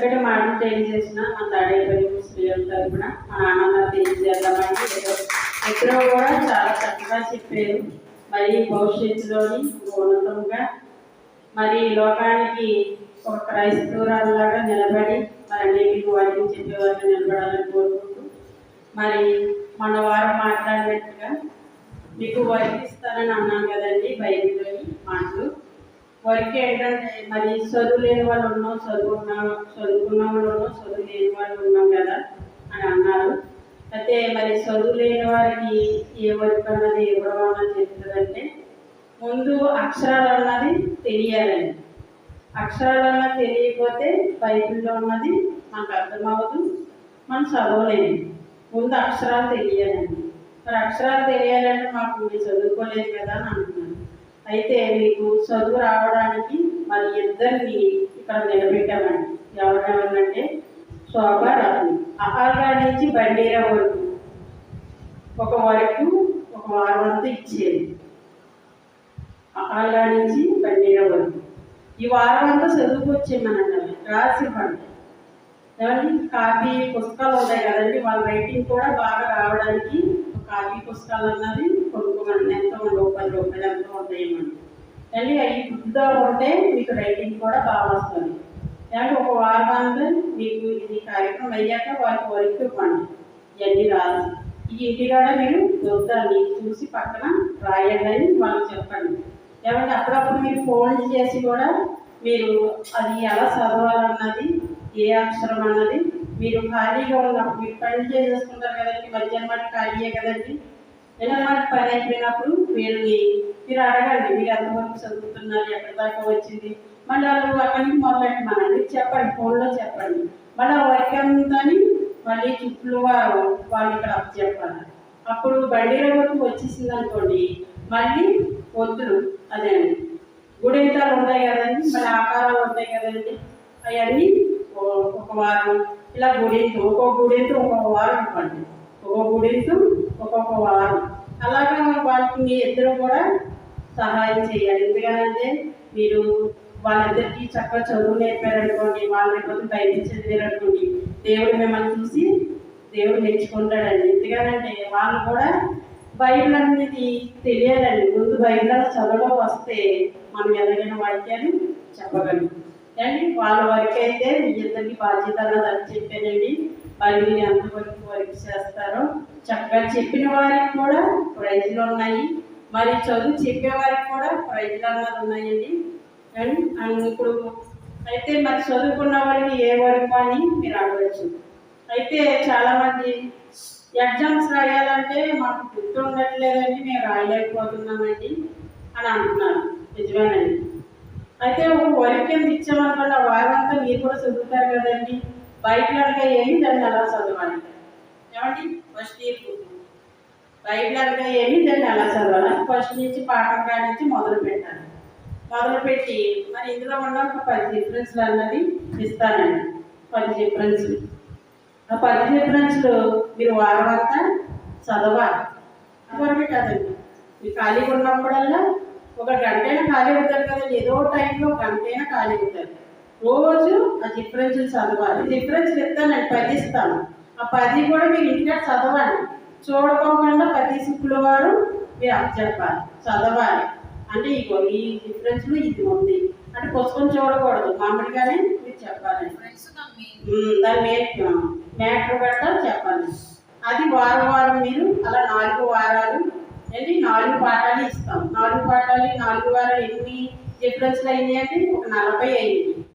చక్కటి మాటలు తెలియజేసిన మా తాడేపల్లి స్త్రీల తరపున మా నాన్నగారు తెలియజేద్దామంటే ఏదో- ఇద్దరు కూడా చాలా చక్కగా చెప్పారు. మరి భవిష్యత్తులోని ఉన్నతంగా మరి లోకానికి ఒక క్రైస్తవురాలాగా నిలబడి మరి అన్నిటికీ వాటిని చెప్పేవారిని నిలబడాలని కోరుకుంటూ మరి మన వారు మాట్లాడినట్టుగా మీకు వర్తిస్తానని అన్నాను కదండి బైబిల్లోని మాటలు. వర్క్ ఏంటంటే మరి చదువు లేని వాళ్ళు ఉన్నాం చదువు చదువుకున్న వాళ్ళు ఉన్నాం చదువు లేని వాళ్ళు ఉన్నాం కదా అని అన్నారు. అయితే మరి చదువు లేని వారికి ఏ వర్క్ అన్నది ఇవ్వడం అన్నది చెప్తుందంటే ముందు అక్షరాలు అన్నది తెలియాలండి. అక్షరాలు అన్నది తెలియకపోతే బైబిల్లో ఉన్నది మనకు అర్థమవుదు మనం చదవలేము. ముందు అక్షరాలు తెలియాలండి. మరి అక్షరాలు తెలియాలంటే మాకు మీరు చదువుకోలేదు కదా అని అయితే మీకు చదువు రావడానికి మన ఇద్దరిని ఇక్కడ నిలబెట్టామండి. ఎవరెవరినంటే శోభ రత్ని అహాగా నుంచి బండీరా వరకు. ఒక వరకు ఒక వారం అంతా ఇచ్చేది. అహార్గా నుంచి బండీరా వరకు. ఈ వారం అంతా చదువుకొచ్చేమనండి రాసి పండి ఏమండి? కాపీ పుస్తకాలు ఉంటాయి కదండి వాళ్ళ రైటింగ్ కూడా బాగా రావడానికి కాపీ పుస్తకాలు అన్నది కొనుక్కోమండి ఎంత లోపల లోపల రూపాయలు ఎంత ఉంటాయమండి అవి గుడ్డుగా ఉంటే మీకు రైటింగ్ కూడా బాగా వస్తుంది. ఏమంటే ఒక వారం మీకు ఇది కార్యక్రమం అయ్యాక వారికి వర్క్ ఇవ్వండి. ఇవన్నీ రాదు ఈ ఇంటికాడ మీరు దొరుకుతాన్ని చూసి పక్కన రాయండి అని వాళ్ళకి చెప్పండి. ఎవరంటే అప్పుడప్పుడు మీరు ఫోన్ చేసి కూడా మీరు అది ఎలా చదవాలన్నది ఏ అక్షరం అన్నది మీరు ఖాళీగా ఉన్నప్పుడు మీరు పని చేసేసుకుంటారు కదండి. మధ్యాహ్నం మాట ఖాళీయే కదండి. మాట పని అయిపోయినప్పుడు మీరు మీరు అడగండి మీరు ఎంతవరకు చదువుతున్నారు ఎక్కడి దాకా వచ్చింది? మళ్ళీ వాళ్ళు అక్కడి నుంచి మొదలెట్టి మనండి చెప్పండి ఫోన్లో చెప్పండి. మళ్ళీ వర్క్ అంతని మళ్ళీ చుట్టూ వాళ్ళు వాళ్ళు ఇక్కడ అప్పు చెప్పాలి. అప్పుడు బండి వరకు వచ్చేసింది అనుకోండి మళ్ళీ వద్దులు అదే అండి. గుడింతాలు ఉంటాయి కదండి మళ్ళీ ఆకారాలు ఉంటాయి కదండి. అవన్నీ ఒక వారం. ఇలా గుడి ఒక్కొక్క గుడి ఒక్కొక్క వారం ఇవ్వండి. ఒక్కొక్క గుడిసు ఒక్కొక్క వారం. అలాగా వాళ్ళకి మీ ఇద్దరు కూడా సహాయం చేయాలి. ఎందుకనంటే మీరు వాళ్ళిద్దరికీ చక్కగా చదువు నేర్పారనుకోండి వాళ్ళని రేపు బయట చదివారనుకోండి దేవుడు మిమ్మల్ని చూసి దేవుడు నేర్చుకుంటాడండి ఎందుకనంటే వాళ్ళు కూడా బైబిల్ అనేది తెలియాలండి. ముందు బైబిల్ చదవడం వస్తే మనం ఎలాగైన వాక్యాలు చెప్పగలం. అండి వాళ్ళ వరకు అయితే మీ ఇద్దరికి బాధ్యత అన్నది అని చెప్పానండి. మరి మీరు వరకు వర్క్ చేస్తారో. చక్కగా చెప్పిన వారికి కూడా ప్రైజ్లు ఉన్నాయి. మరి చదువు చెప్పే వారికి కూడా ప్రైజ్లు అన్నది ఉన్నాయండి. అండ్ ఇప్పుడు అయితే మరి చదువుకున్న వారికి ఏ వరకు అని మీరు అడగచ్చు. అయితే చాలామంది ఎగ్జామ్స్ రాయాలంటే మాకు గుర్తు ఉండట్లేదండి మేము రాయలేకపోతున్నామండి అని అంటున్నారు. నిజమేనండి. అయితే ఒక వర్క్ కింద ఇచ్చామనుకోండి ఆ మీరు కూడా చదువుతారు కదండి. బయట కనుక ఏమి దాన్ని అలా చదవాలి? ఏమండి? ఫస్ట్ ఇయర్ బయట కనుక ఏమి దాన్ని అలా చదవాలి? ఫస్ట్ నుంచి పాఠం కానించి నుంచి మొదలు పెట్టాలి. మొదలు పెట్టి మరి ఇందులో ఉన్న ఒక పది డిఫరెన్స్లు అన్నది ఇస్తానండి. పది డిఫరెన్స్లు ఆ పది డిఫరెన్స్లు మీరు వారం అంతా చదవాలి. వరకే కదండి. మీరు ఖాళీగా ఉన్నప్పుడల్లా ఒక గంటైనా ఖాళీ అవుతారు కదండి. ఏదో టైంలో గంటైనా ఖాళీ అవుతారు. రోజు ఆ డిఫరెన్స్ చదవాలి. డిఫరెన్స్ ఇస్తానండి పది ఇస్తాను ఆ పది కూడా మీరు ఇంటికాడ చదవాలి చూడకోకుండా ప్రతి శుక్రవారం మీరు చెప్పాలి. చదవాలి. అంటే ఇగో ఈ డిఫరెన్స్లో ఇది ఉంది. అంటే పుస్తకం చూడకూడదు. మామూలుగానే మీరు చెప్పాలి. దాని మే మ్యాటర్ గట్రా చెప్పాలి. అది వారం వారం మీరు అలా నాలుగు వారాలు ఏంటి? నాలుగు పాఠాలు ఇస్తాం. నాలుగు పాఠాలు నాలుగు వారాలు ఎన్ని డిఫరెన్స్లు అయినాయి అంటే ఒక నలభై అయింది.